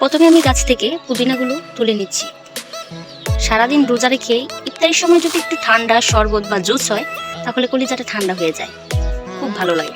প্রথমে আমি গাছ থেকে পুদিনাগুলো তুলে নিচ্ছি। সারাদিন রোজা রেখে ইফতারির সময় যদি একটু ঠান্ডা শরবত বা জুস হয়, তাহলে কলিজাটা ঠান্ডা হয়ে যায়। খুব ভালো লাগে।